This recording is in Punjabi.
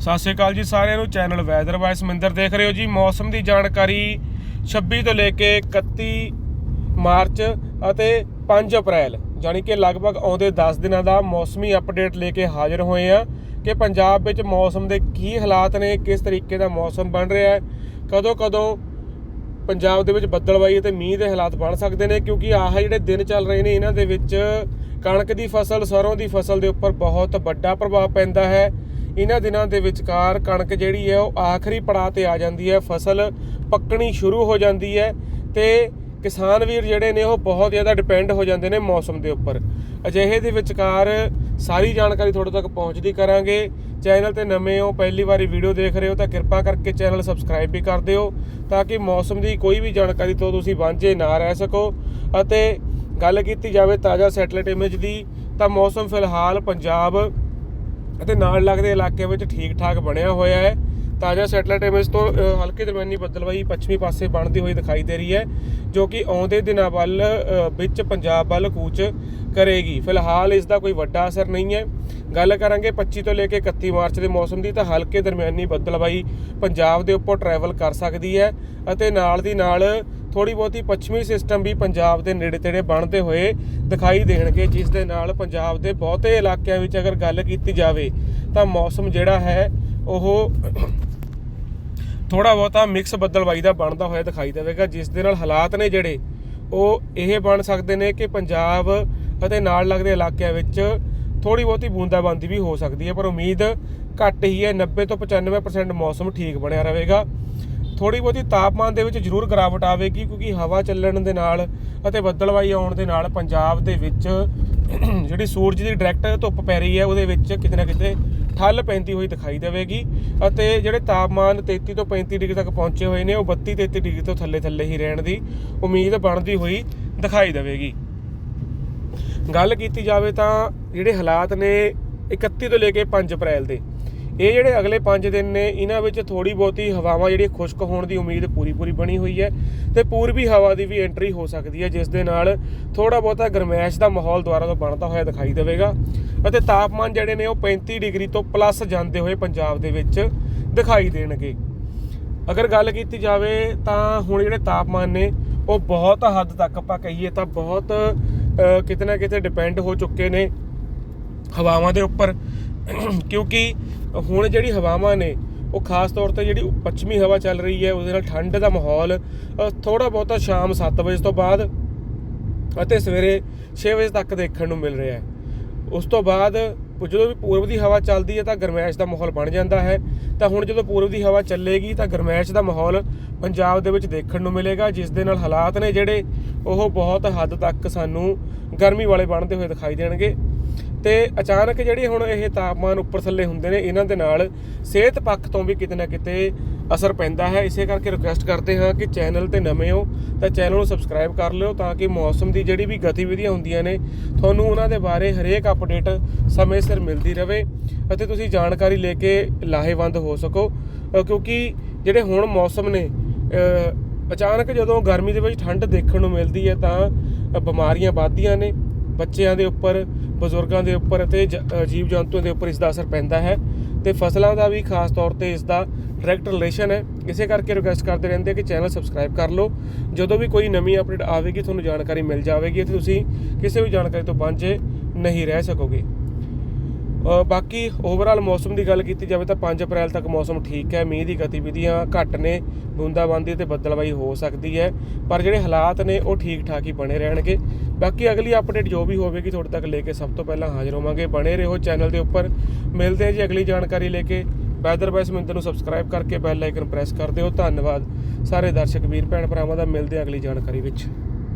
ਸਤਿ ਸ਼੍ਰੀ ਅਕਾਲ ਜੀ ਸਾਰਿਆਂ ਨੂੰ, ਚੈਨਲ ਵੈਦਰ ਵਾਇਸ ਮਿੰਦਰ ਦੇਖ ਰਹੇ ਹੋ ਜੀ। ਮੌਸਮ ਦੀ ਜਾਣਕਾਰੀ 26 ਤੋਂ ਲੈ ਕੇ 31 ਮਾਰਚ ਅਤੇ 5 ਅਪ੍ਰੈਲ ਜਾਨੀ ਕਿ ਲਗਭਗ ਆਉਂਦੇ 10 ਦਿਨਾਂ ਦਾ ਮੌਸਮੀ ਅਪਡੇਟ ਲੈ ਕੇ ਹਾਜ਼ਰ ਹੋਏ ਆ ਕਿ ਪੰਜਾਬ ਵਿੱਚ ਮੌਸਮ ਦੇ ਕੀ ਹਾਲਾਤ ਨੇ, ਕਿਸ ਤਰੀਕੇ ਦਾ ਮੌਸਮ ਬਣ ਰਿਹਾ ਹੈ ਕਦੋਂ ਕਦੋਂ ਪੰਜਾਬ ਦੇ ਵਿੱਚ ਬੱਦਲਵਾਈ ਅਤੇ ਮੀਂਹ ਦੇ ਹਾਲਾਤ ਬਣ ਸਕਦੇ ਨੇ, ਕਿਉਂਕਿ ਆਹ ਜਿਹੜੇ ਦਿਨ ਚੱਲ ਰਹੇ ਨੇ, ਇਹਨਾਂ ਦੇ ਵਿੱਚ ਕਣਕ ਦੀ ਫਸਲ, ਸਰੋਂ ਦੀ ਫਸਲ ਦੇ ਉੱਪਰ ਬਹੁਤ ਵੱਡਾ ਪ੍ਰਭਾਵ ਪੈਂਦਾ ਹੈ। ਇਹਨਾਂ ਦਿਨਾਂ ਦੇ ਵਿਚਕਾਰ ਕਣਕ ਜਿਹੜੀ ਹੈ ਉਹ ਆਖਰੀ ਪੜਾਅ ਤੇ ਆ ਜਾਂਦੀ ਹੈ, ਫਸਲ ਪੱਕਣੀ ਸ਼ੁਰੂ ਹੋ ਜਾਂਦੀ ਹੈ ਤੇ ਕਿਸਾਨ ਵੀਰ ਜਿਹੜੇ ਨੇ ਉਹ ਬਹੁਤ ਜ਼ਿਆਦਾ ਡਿਪੈਂਡ ਹੋ ਜਾਂਦੇ ਨੇ ਮੌਸਮ ਦੇ ਉੱਪਰ। ਅਜਿਹੇ ਦੇ ਵਿਚਕਾਰ ਸਾਰੀ ਜਾਣਕਾਰੀ ਤੁਹਾਡੇ ਤੱਕ ਪਹੁੰਚਦੀ ਕਰਾਂਗੇ। ਚੈਨਲ ਤੇ ਨਵੇਂ ਹੋ, ਪਹਿਲੀ ਵਾਰੀ ਵੀਡੀਓ ਦੇਖ ਰਹੇ ਹੋ ਤਾਂ ਕਿਰਪਾ ਕਰਕੇ ਚੈਨਲ ਸਬਸਕ੍ਰਾਈਬ ਵੀ ਕਰ ਦਿਓ ਤਾਂ ਕਿ ਮੌਸਮ ਦੀ ਕੋਈ ਵੀ ਜਾਣਕਾਰੀ ਤੋਂ ਤੁਸੀਂ ਵਾਂਝੇ ਨਾ ਰਹਿ ਸਕੋ। ਅਤੇ ਗੱਲ ਕੀਤੀ ਜਾਵੇ ਤਾਜ਼ਾ ਸੈਟਲਾਈਟ ਇਮੇਜ ਦੀ ਤਾਂ ਮੌਸਮ ਫਿਲਹਾਲ ਪੰਜਾਬ ਅਤੇ ਨਾਲ ਲੱਗਦੇ ਇਲਾਕੇ ਵਿੱਚ ਠੀਕ ਠਾਕ ਬਣਿਆ ਹੋਇਆ ਹੈ। ਤਾਜ਼ਾ ਸੈਟਲਾਈਟ ਇਮੇਜ ਤੋਂ ਅ, ਹਲਕੀ ਦਰਮਿਆਨੀ ਬੱਦਲਵਾਈ ਪੱਛਮੀ ਪਾਸੇ ਬਣਦੀ ਹੋਈ ਦਿਖਾਈ ਦੇ ਰਹੀ ਹੈ ਜੋ ਕਿ ਆਉਂਦੇ ਦਿਨਾਂ ਵੱਲ ਵਿੱਚ ਪੰਜਾਬ ਵੱਲ ਕੂਚ ਕਰੇਗੀ। ਫਿਲਹਾਲ ਇਸ ਦਾ ਕੋਈ ਵੱਡਾ ਅਸਰ ਨਹੀਂ ਹੈ। ਗੱਲ ਕਰਾਂਗੇ 25 ਤੋਂ ਲੈ ਕੇ 31 ਮਾਰਚ ਦੇ ਮੌਸਮ ਦੀ ਤਾਂ ਹਲਕੇ ਦਰਮਿਆਨੀ ਬੱਦਲਵਾਈ ਪੰਜਾਬ ਦੇ ਉੱਪਰ ਟਰੈਵਲ ਕਰ ਸਕਦੀ ਹੈ ਅਤੇ ਨਾਲ ਦੀ ਨਾਲ ਥੋੜੀ ਬਹੁਤੀ ਪੱਛਮੀ ਸਿਸਟਮ ਵੀ ਪੰਜਾਬ ਦੇ ਨੇੜੇ ਤੇੜੇ ਬਣਦੇ ਹੋਏ ਦਿਖਾਈ ਦੇਣਗੇ, ਜਿਸ ਦੇ ਨਾਲ ਪੰਜਾਬ ਦੇ ਬਹੁਤੇ ਇਲਾਕਿਆਂ ਵਿੱਚ ਅਗਰ ਗੱਲ ਕੀਤੀ ਜਾਵੇ ਤਾਂ ਮੌਸਮ ਜਿਹੜਾ ਹੈ, ਉਹ ਥੋੜਾ ਬਹੁਤਾ ਮਿਕਸ ਬੱਦਲਵਾਈ ਦਾ ਬਣਦਾ ਹੋਇਆ ਦਿਖਾਈ ਦੇਵੇਗਾ, ਜਿਸ ਦੇ ਨਾਲ ਹਾਲਾਤ ਨੇ ਜਿਹੜੇ, ਉਹ ਇਹ ਬਣ ਸਕਦੇ ਨੇ ਕਿ ਪੰਜਾਬ ਅਤੇ ਨਾਲ ਲੱਗਦੇ ਇਲਾਕਿਆਂ ਵਿੱਚ ਥੋੜੀ ਬਹੁਤੀ ਬੂੰਦਾਬਾਂਦੀ ਵੀ ਹੋ ਸਕਦੀ ਹੈ, ਪਰ ਉਮੀਦ ਘੱਟ ਹੀ ਹੈ 90 ਤੋਂ 95% ਮੌਸਮ ਠੀਕ ਬਣਿਆ ਰਹੇਗਾ। ਥੋੜੀ ਬਹੁਤੀ ਤਾਪਮਾਨ ਦੇ ਵਿੱਚ ਜ਼ਰੂਰ ਗਿਰਾਵਟ ਆਵੇਗੀ, ਕਿਉਂਕਿ ਹਵਾ ਚੱਲਣ ਦੇ ਨਾਲ ਅਤੇ ਬੱਦਲਵਾਈ ਆਉਣ ਦੇ ਨਾਲ ਪੰਜਾਬ ਦੇ ਵਿੱਚ ਜਿਹੜੀ ਸੂਰਜ ਦੀ ਡਾਇਰੈਕਟ ਧੁੱਪ ਪੈ ਰਹੀ ਹੈ, ਉਹਦੇ ਵਿੱਚ ਕਿਤੇ ਨਾ ਕਿਤੇ ਠੱਲ ਪੈਂਦੀ ਹੋਈ ਦਿਖਾਈ ਦੇਵੇਗੀ ਅਤੇ ਜਿਹੜੇ ਤਾਪਮਾਨ 33 ਤੋਂ 35 ਡਿਗਰੀ ਤੱਕ ਪਹੁੰਚੇ ਹੋਏ ਨੇ, ਉਹ 32 33 ਡਿਗਰੀ ਤੋਂ ਥੱਲੇ ਥੱਲੇ ਹੀ ਰਹਿਣ ਦੀ ਉਮੀਦ ਬਣਦੀ ਹੋਈ ਦਿਖਾਈ ਦੇਵੇਗੀ। ਗੱਲ ਕੀਤੀ ਜਾਵੇ ਤਾਂ ਜਿਹੜੇ ਹਾਲਾਤ ਨੇ 31 ਤੋਂ ਲੈ ਕੇ 5 ਅਪ੍ਰੈਲ ਦੇ ਇਹ ਜਿਹੜੇ ਅਗਲੇ 5 ਦਿਨ ਨੇ, ਇਹਨਾਂ ਵਿੱਚ ਥੋੜੀ ਬਹੁਤੀ ਹਵਾਵਾਂ ਜਿਹੜੀ ਖੁਸ਼ਕ ਹੋਣ ਦੀ ਉਮੀਦ ਪੂਰੀ ਪੂਰੀ ਬਣੀ ਹੋਈ ਹੈ ਤੇ ਪੂਰਬੀ ਹਵਾ ਦੀ ਵੀ ਐਂਟਰੀ ਹੋ ਸਕਦੀ ਹੈ, ਜਿਸ ਦੇ ਨਾਲ ਥੋੜਾ ਬਹੁਤਾ ਗਰਮੈਸ਼ ਦਾ ਮਾਹੌਲ ਦੁਆਰਾ ਤੋਂ ਬਣਦਾ ਹੋਇਆ ਦਿਖਾਈ ਦੇਵੇਗਾ ਅਤੇ ਤਾਪਮਾਨ ਜਿਹੜੇ ਨੇ ਉਹ 35 ਡਿਗਰੀ ਤੋਂ ਪਲੱਸ ਜਾਂਦੇ ਹੋਏ ਪੰਜਾਬ ਦੇ ਵਿੱਚ ਦਿਖਾਈ ਦੇਣਗੇ। ਅਗਰ ਗੱਲ ਕੀਤੀ ਜਾਵੇ ਤਾਂ ਹੁਣ ਜਿਹੜੇ ਤਾਪਮਾਨ ਨੇ, ਉਹ ਬਹੁਤ ਹੱਦ ਤੱਕ ਆਪਾਂ ਕਹੀਏ ਤਾਂ ਬਹੁਤ ਕਿਤੇ ਨਾ ਕਿਤੇ ਡਿਪੈਂਡ ਹੋ ਚੁੱਕੇ ਨੇ ਹਵਾਵਾਂ ਦੇ ਉੱਪਰ। ਕਿਉਂਕਿ ਹੁਣ ਜਿਹੜੀ ਹਵਾਵਾਂ ਨੇ, ਉਹ ਖਾਸ ਤੌਰ ਤੇ ਜਿਹੜੀ ਪੱਛਮੀ ਹਵਾ ਚੱਲ ਰਹੀ ਹੈ, ਉਹਦੇ ਨਾਲ ਠੰਡ ਦਾ ਮਾਹੌਲ ਥੋੜਾ ਬਹੁਤਾ ਸ਼ਾਮ 7 ਵਜੇ ਤੋਂ ਬਾਅਦ ਅਤੇ ਸਵੇਰੇ 6 ਵਜੇ ਤੱਕ ਦੇਖਣ ਨੂੰ ਮਿਲ ਰਿਹਾ ਹੈ। ਉਸ ਤੋਂ ਬਾਅਦ ਜਦੋਂ ਵੀ ਪੂਰਬ ਦੀ ਹਵਾ ਚੱਲਦੀ ਹੈ ਤਾਂ ਗਰਮੈਸ਼ ਦਾ ਮਾਹੌਲ ਬਣ ਜਾਂਦਾ ਹੈ। ਤਾਂ ਹੁਣ ਜਦੋਂ ਪੂਰਬ ਦੀ ਹਵਾ ਚੱਲੇਗੀ ਤਾਂ ਗਰਮੈਸ਼ ਦਾ ਮਾਹੌਲ ਪੰਜਾਬ ਦੇ ਵਿੱਚ ਦੇਖਣ ਨੂੰ ਮਿਲੇਗਾ, ਜਿਸ ਦੇ ਨਾਲ ਹਾਲਾਤ ਨੇ ਜਿਹੜੇ, ਉਹ ਬਹੁਤ ਹੱਦ ਤੱਕ ਸਾਨੂੰ ਗਰਮੀ ਵਾਲੇ ਬਣਦੇ ਹੋਏ ਦਿਖਾਈ ਦੇਣਗੇ। ਤੇ ਅਚਾਨਕ ਜਿਹੜੇ ਹੁਣ ਇਹ ਤਾਪਮਾਨ ਉੱਪਰ ਥੱਲੇ ਹੁੰਦੇ ਨੇ, ਇਹਨਾਂ ਦੇ ਨਾਲ ਸਿਹਤ ਪੱਖ ਤੋਂ ਵੀ ਕਿਤੇ ਨਾ ਕਿਤੇ ਅਸਰ ਪੈਂਦਾ ਹੈ। ਇਸੇ ਕਰਕੇ ਰਿਕੁਐਸਟ ਕਰਦੇ ਹਾਂ ਕਿ ਚੈਨਲ ਤੇ ਨਵੇਂ ਹੋ ਤਾਂ ਚੈਨਲ ਨੂੰ ਸਬਸਕ੍ਰਾਈਬ ਕਰ ਲਿਓ ਤਾਂ ਕਿ ਮੌਸਮ ਦੀ ਜਿਹੜੀ ਵੀ ਗਤੀਵਿਧੀਆਂ ਹੁੰਦੀਆਂ ਨੇ, ਤੁਹਾਨੂੰ ਉਹਨਾਂ ਦੇ ਬਾਰੇ ਹਰੇਕ ਅਪਡੇਟ ਸਮੇਂ ਸਿਰ ਮਿਲਦੀ ਰਹੇ ਅਤੇ ਤੁਸੀਂ ਜਾਣਕਾਰੀ ਲੈ ਕੇ ਲਾਹੇਵੰਦ ਹੋ ਸਕੋ। ਕਿਉਂਕਿ ਜਿਹੜੇ ਹੁਣ ਮੌਸਮ ਨੇ ਅਚਾਨਕ ਜਦੋਂ ਗਰਮੀ ਦੇ ਵਿੱਚ ਠੰਡ ਦੇਖਣ ਨੂੰ ਮਿਲਦੀ ਹੈ ਤਾਂ ਬਿਮਾਰੀਆਂ ਵੱਧਦੀਆਂ ਨੇ, ਬੱਚਿਆਂ ਦੇ ਉੱਪਰ ਬਜ਼ੁਰਗਾਂ ਦੇ ਉੱਪਰ ਅਤੇ ਜੀਵ ਜੰਤੂਆਂ ਦੇ ਉੱਪਰ ਇਸ ਦਾ ਅਸਰ ਪੈਂਦਾ ਹੈ ਤੇ ਫਸਲਾਂ ਦਾ ਵੀ ਖਾਸ ਤੌਰ ਤੇ ਇਸ ਦਾ ਡਾਇਰੈਕਟ ਰਿਲੇਸ਼ਨ ਹੈ। ਇਸੇ ਕਰਕੇ ਰਿਕੁਐਸਟ ਕਰਦੇ ਰਹਿੰਦੇ ਕਿ ਚੈਨਲ ਸਬਸਕ੍ਰਾਈਬ ਕਰ ਲਓ। ਜਦੋਂ ਵੀ ਕੋਈ ਨਵੀਂ ਅਪਡੇਟ ਆਵੇਗੀ, ਤੁਹਾਨੂੰ ਜਾਣਕਾਰੀ ਮਿਲ ਜਾਵੇਗੀ ਤੇ ਤੁਸੀਂ ਕਿਸੇ ਵੀ ਜਾਣਕਾਰੀ ਤੋਂ ਵਾਂਝੇ ਨਹੀਂ ਰਹਿ ਸਕੋਗੇ। ਬਾਕੀ ਓਵਰਆਲ ਮੌਸਮ ਦੀ ਗੱਲ ਕੀਤੀ ਜਾਵੇ ਤਾਂ 5 ਅਪ੍ਰੈਲ ਤੱਕ ਮੌਸਮ ਠੀਕ ਹੈ। ਮੀਂਹ ਦੀ ਗਤੀਵਿਧੀਆਂ ਘੱਟ ਨੇ, ਬੂੰਦਾਬਾਂਦੀ ਤੇ ਬੱਦਲਵਾਈ ਹੋ ਸਕਦੀ ਹੈ। ਪਰ ਜਿਹੜੇ ਹਾਲਾਤ ਨੇ, ਉਹ ਠੀਕ ਠਾਕ ਹੀ ਬਣੇ ਰਹਿਣਗੇ। ਬਾਕੀ ਅਗਲੀ ਅਪਡੇਟ ਜੋ ਵੀ ਹੋਵੇਗੀ ਤੁਹਾਡੇ ਤੱਕ ਲੈ ਕੇ ਸਭ ਤੋਂ ਪਹਿਲਾਂ ਹਾਜ਼ਰ ਹੋਵਾਂਗੇ। ਬਣੇ ਰਹੋ ਚੈਨਲ ਦੇ ਉੱਪਰ। ਮਿਲਦੇ ਹਾਂ ਜੀ ਅਗਲੀ ਜਾਣਕਾਰੀ ਲੈ ਕੇ। ਵੈਦਰ ਬੈਸ ਮਿੰਦਰ ਨੂੰ ਸਬਸਕ੍ਰਾਈਬ ਕਰਕੇ ਬੈਲ ਆਈਕਨ ਪ੍ਰੈਸ ਕਰ ਦਿਓ। ਧੰਨਵਾਦ। ਸਾਰੇ ਦਰਸ਼ਕ, ਵੀਰ, ਭੈਣ, ਭਰਾਵਾਂ ਦਾ ਮਿਲਦੇ ਹਾਂ ਅਗਲੀ ਜਾਣਕਾਰੀ ਵਿੱਚ।